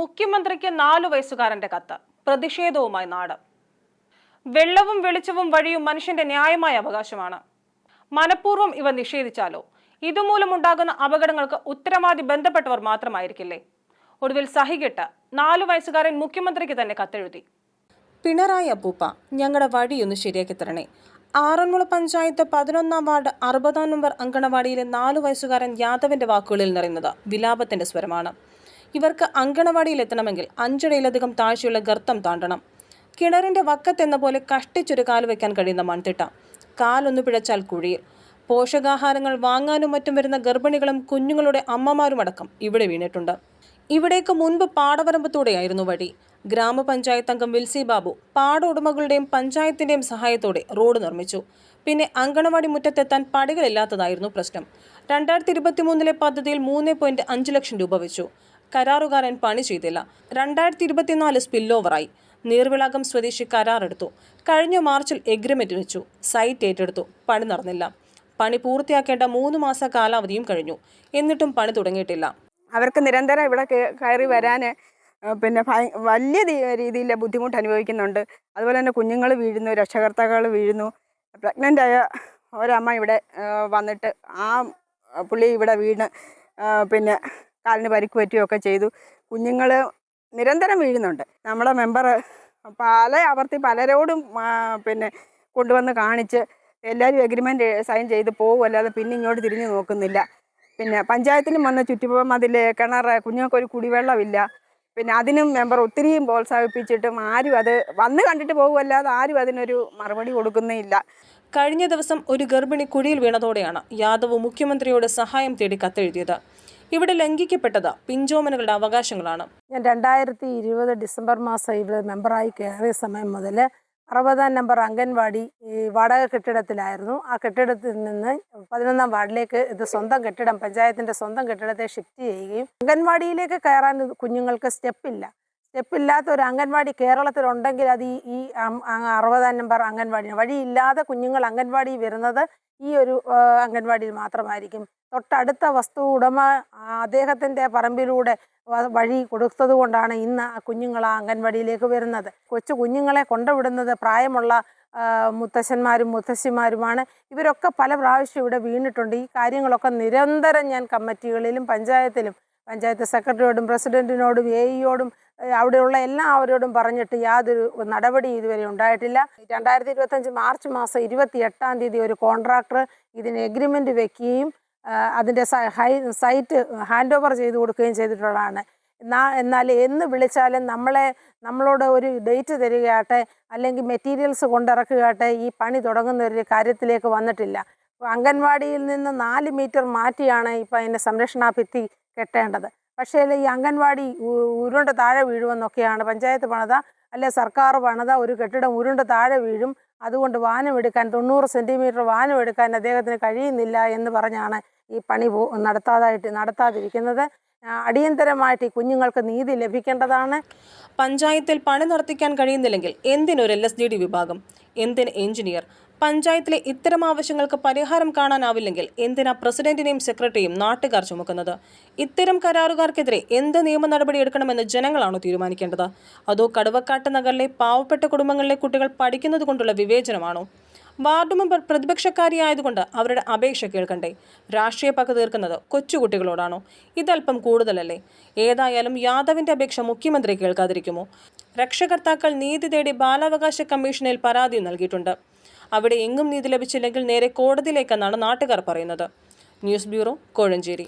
മുഖ്യമന്ത്രിക്ക് നാലു വയസ്സുകാരന്റെ കത്ത്. പ്രതിഷേധവുമായി നാട്. വെള്ളവും വെളിച്ചവും വഴിയും മനുഷ്യന്റെ ന്യായമായ അവകാശമാണ്. മനഃപൂർവം ഇവ നിഷേധിച്ചാലോ? ഇതുമൂലമുണ്ടാകുന്ന അപകടങ്ങൾക്ക് ഉത്തരവാദി ബന്ധപ്പെട്ടവർ മാത്രമായിരിക്കില്ലേ? ഒടുവിൽ സഹികെട്ട് നാലു വയസ്സുകാരൻ മുഖ്യമന്ത്രിക്ക് തന്നെ കത്തെഴുതി. പിണറായി അപ്പൂപ്പ ഞങ്ങളുടെ വഴിയൊന്ന് ശരിയാക്കി തരണേ. ആറന്മുള പഞ്ചായത്ത് പതിനൊന്നാം വാർഡ് അറുപതാം നമ്പർ അങ്കണവാടിയിലെ നാലു വയസ്സുകാരൻ യാദവിന്റെ വാക്കുകളിൽ നിറയുന്നത് വിലാപത്തിന്റെ സ്വരമാണ്. ഇവർക്ക് അങ്കണവാടിയിൽ എത്തണമെങ്കിൽ അഞ്ചടിയിലധികം താഴ്ചയുള്ള ഗർത്തം താണ്ടണം. കിണറിന്റെ വക്കത്തെന്ന പോലെ കഷ്ടിച്ചൊരു കാൽ വയ്ക്കാൻ കഴിയുന്ന മൺതിട്ട. കാലൊന്നു പിഴച്ചാൽ കുഴിയിൽ. പോഷകാഹാരങ്ങൾ വാങ്ങാനും മറ്റും വരുന്ന ഗർഭിണികളും കുഞ്ഞുങ്ങളുടെ അമ്മമാരുമടക്കം ഇവിടെ വീണിട്ടുണ്ട്. ഇവിടേക്ക് മുൻപ് പാടവരമ്പത്തൂടെയായിരുന്നു വഴി. ഗ്രാമപഞ്ചായത്ത് അംഗം വിൽസി ബാബു പാട ഉടമകളുടെയും പഞ്ചായത്തിന്റെയും സഹായത്തോടെ റോഡ് നിർമ്മിച്ചു. പിന്നെ അങ്കണവാടി മുറ്റത്തെത്താൻ പടികളില്ലാത്തതായിരുന്നു പ്രശ്നം. രണ്ടായിരത്തി ഇരുപത്തി മൂന്നിലെ പദ്ധതിയിൽ മൂന്ന് പോയിന്റ് അഞ്ച് ലക്ഷം രൂപ വെച്ചു. കരാറുകാരൻ പണി ചെയ്തില്ല. രണ്ടായിരത്തി ഇരുപത്തിനാല് സ്പിൽ ഓവറായി നീർവിളാകം സ്വദേശി കരാറെടുത്തു. കഴിഞ്ഞ മാർച്ചിൽ എഗ്രിമെന്റ് വെച്ചു. സൈറ്റ് ഏറ്റെടുത്തു. പണി നടന്നില്ല. പണി പൂർത്തിയാക്കേണ്ട മൂന്ന് മാസ കാലാവധിയും കഴിഞ്ഞു. എന്നിട്ടും പണി തുടങ്ങിയിട്ടില്ല. അവർക്ക് നിരന്തരം ഇവിടെ കയറി വരാൻ പിന്നെ വലിയ രീതിയിൽ ബുദ്ധിമുട്ട് അനുഭവിക്കുന്നുണ്ട്. അതുപോലെ തന്നെ കുഞ്ഞുങ്ങൾ വീഴുന്നു രക്ഷകർത്താക്കൾ വീഴുന്നു. പ്രഗ്നന്റ് ആയ ഒരമ്മ ഇവിടെ വന്നിട്ട് ആ പുള്ളി ഇവിടെ വീണ് പിന്നെ കാലിന് പരിക്ക് പറ്റുകയൊക്കെ ചെയ്തു. കുഞ്ഞുങ്ങൾ നിരന്തരം വീഴുന്നുണ്ട്. നമ്മളെ മെമ്പർ പല അവർത്തി പലരോടും പിന്നെ കൊണ്ടുവന്ന് കാണിച്ച് എല്ലാവരും എഗ്രിമെന്റ് സൈൻ ചെയ്ത് പോകും അല്ലാതെ പിന്നെ ഇങ്ങോട്ട് തിരിഞ്ഞു നോക്കുന്നില്ല. പിന്നെ പഞ്ചായത്തിലും വന്ന ചുറ്റുപാട് മതിൽ കിണർ കുഞ്ഞുങ്ങൾക്കൊരു കുടിവെള്ളമില്ല. പിന്നെ അതിനും മെമ്പർ ഒത്തിരിയും പ്രോത്സാഹിപ്പിച്ചിട്ടും ആരും അത് വന്ന് കണ്ടിട്ട് പോകുമല്ലാതെ ആരും അതിനൊരു മറുപടി കൊടുക്കുന്നേയില്ല കഴിഞ്ഞ ദിവസം ഒരു ഗർഭിണി കുഴിയിൽ വീണതോടെയാണ് യാദവ് മുഖ്യമന്ത്രിയോട് സഹായം തേടി കത്തെഴുതിയത്. ഇവിടെ ലംഘിക്കപ്പെട്ടത് പിഞ്ചോമനകളുടെ അവകാശങ്ങളാണ്. ഞാൻ രണ്ടായിരത്തി ഇരുപത് ഡിസംബർ മാസം ഇവിടെ മെമ്പറായി കയറിയ സമയം മുതൽ അറുപതാം നമ്പർ അംഗൻവാടി ഈ വാടക കെട്ടിടത്തിലായിരുന്നു. ആ കെട്ടിടത്തിൽ നിന്ന് പതിനൊന്നാം വാർഡിലേക്ക് ഇത് സ്വന്തം കെട്ടിടം പഞ്ചായത്തിന്റെ സ്വന്തം കെട്ടിടത്തെ ഷിഫ്റ്റ് ചെയ്യുകയും അംഗൻവാടിയിലേക്ക് കയറാൻ കുഞ്ഞുങ്ങൾക്ക് സ്റ്റെപ്പില്ല. സ്റ്റെപ്പില്ലാത്ത ഒരു അംഗൻവാടി കേരളത്തിലുണ്ടെങ്കിൽ അത് ഈ ഈ അറുപതാം നമ്പർ അംഗൻവാടി വഴിയില്ലാതെ കുഞ്ഞുങ്ങൾ അംഗൻവാടി വരുന്നത് ഈ ഒരു അംഗൻവാടിയിൽ മാത്രമായിരിക്കും. തൊട്ടടുത്ത വസ്തു ഉടമ അദ്ദേഹത്തിന്റെ പറമ്പിലൂടെ വഴി കൊടുത്തത് കൊണ്ടാണ് ഇന്ന് കുഞ്ഞുങ്ങൾ ആ അംഗൻവാടിയിലേക്ക് വരുന്നത്. കൊച്ചു കുഞ്ഞുങ്ങളെ കൊണ്ടുവിടുന്നത് പ്രായമുള്ള മുത്തശ്ശന്മാരും മുത്തശ്ശിമാരുമാണ്. ഇവരൊക്കെ പല പ്രാവശ്യം ഇവിടെ വീണിട്ടുണ്ട്. ഈ കാര്യങ്ങളൊക്കെ നിരന്തരം ഞാൻ കമ്മിറ്റികളിലും പഞ്ചായത്തിലും പഞ്ചായത്ത് സെക്രട്ടറിയോടും പ്രസിഡന്റിനോടും എ ഇയോടും അവിടെയുള്ള എല്ലാവരോടും പറഞ്ഞിട്ട് യാതൊരു നടപടി ഇതുവരെ ഉണ്ടായിട്ടില്ല. രണ്ടായിരത്തി ഇരുപത്തഞ്ച് മാർച്ച് മാസം ഇരുപത്തി എട്ടാം തീയതി ഒരു കോൺട്രാക്ടർ ഇതിന് എഗ്രിമെന്റ് വെക്കുകയും അതിന്റെ സൈറ്റ് ഹാൻഡ് ഓവർ ചെയ്ത് കൊടുക്കുകയും ചെയ്തിട്ടുള്ളതാണ്. എന്നാ എന്നാൽ എന്ന് വിളിച്ചാലും നമ്മളെ നമ്മളോട് ഒരു ഡേറ്റ് തരികയാട്ടെ അല്ലെങ്കിൽ മെറ്റീരിയൽസ് കൊണ്ടിറക്കുകയാട്ടെ ഈ പണി തുടങ്ങുന്ന ഒരു കാര്യത്തിലേക്ക് വന്നിട്ടില്ല. അംഗൻവാടിയിൽ നിന്ന് നാല് മീറ്റർ മാറ്റിയാണ് ഇപ്പം അതിന്റെ സംരക്ഷണ ഭിത്തി കെട്ടേണ്ടത്. പക്ഷേ ഈ അംഗൻവാടി ഉരുണ്ട താഴെ വീഴുമെന്നൊക്കെയാണ് പഞ്ചായത്ത് പണിത അല്ലെ സർക്കാർ പണിത ഒരു കെട്ടിടം ഉരുണ്ട താഴെ വീഴും. അതുകൊണ്ട് വാനം എടുക്കാൻ തൊണ്ണൂറ് സെന്റിമീറ്റർ വാനം എടുക്കാൻ അദ്ദേഹത്തിന് കഴിയുന്നില്ല എന്ന് പറഞ്ഞാണ് ഈ പണി പോ നടത്താതായിട്ട് നടത്താതിരിക്കുന്നത്. അടിയന്തരമായിട്ട് ഈ കുഞ്ഞുങ്ങൾക്ക് നീതി ലഭിക്കേണ്ടതാണ്. പഞ്ചായത്തിൽ പണി നടത്തിക്കാൻ കഴിയുന്നില്ലെങ്കിൽ എന്തിനൊരു എൽ എസ് ഡി ഡി വിഭാഗം? എന്തിന് എഞ്ചിനീയർ? പഞ്ചായത്തിലെ ഇത്തരം ആവശ്യങ്ങൾക്ക് പരിഹാരം കാണാനാവില്ലെങ്കിൽ എന്തിനാ പ്രസിഡന്റിനെയും സെക്രട്ടറിയും നാട്ടുകാർ ചുമക്കുന്നത്? ഇത്തരം കരാറുകാർക്കെതിരെ എന്ത് നിയമ നടപടി എടുക്കണമെന്ന് ജനങ്ങളാണോ തീരുമാനിക്കേണ്ടത്? അതോ കടുവക്കാട്ട് നഗറിലെ പാവപ്പെട്ട കുടുംബങ്ങളിലെ കുട്ടികൾ പഠിക്കുന്നത് കൊണ്ടുള്ള വിവേചനമാണോ? വാർഡ് മെമ്പർ പ്രതിപക്ഷക്കാരിയായതുകൊണ്ട് അവരുടെ അപേക്ഷ കേൾക്കണ്ടേ? രാഷ്ട്രീയ പക തീർക്കുന്നത് കൊച്ചുകുട്ടികളോടാണോ ഇതല്പം കൂടുതലല്ലേ? ഏതായാലും യാദവിന്റെ അപേക്ഷ മുഖ്യമന്ത്രി കേൾക്കാതിരിക്കുമോ? രക്ഷകർത്താക്കൾ നീതി തേടി ബാലാവകാശ കമ്മീഷനിൽ പരാതി നൽകിയിട്ടുണ്ട്. അവിടെ എങ്ങും നീതി ലഭിച്ചില്ലെങ്കിൽ നേരെ കോടതിയിലേക്കെന്നാണ് നാട്ടുകാർ പറയുന്നത്. News bureau Kozhencherry.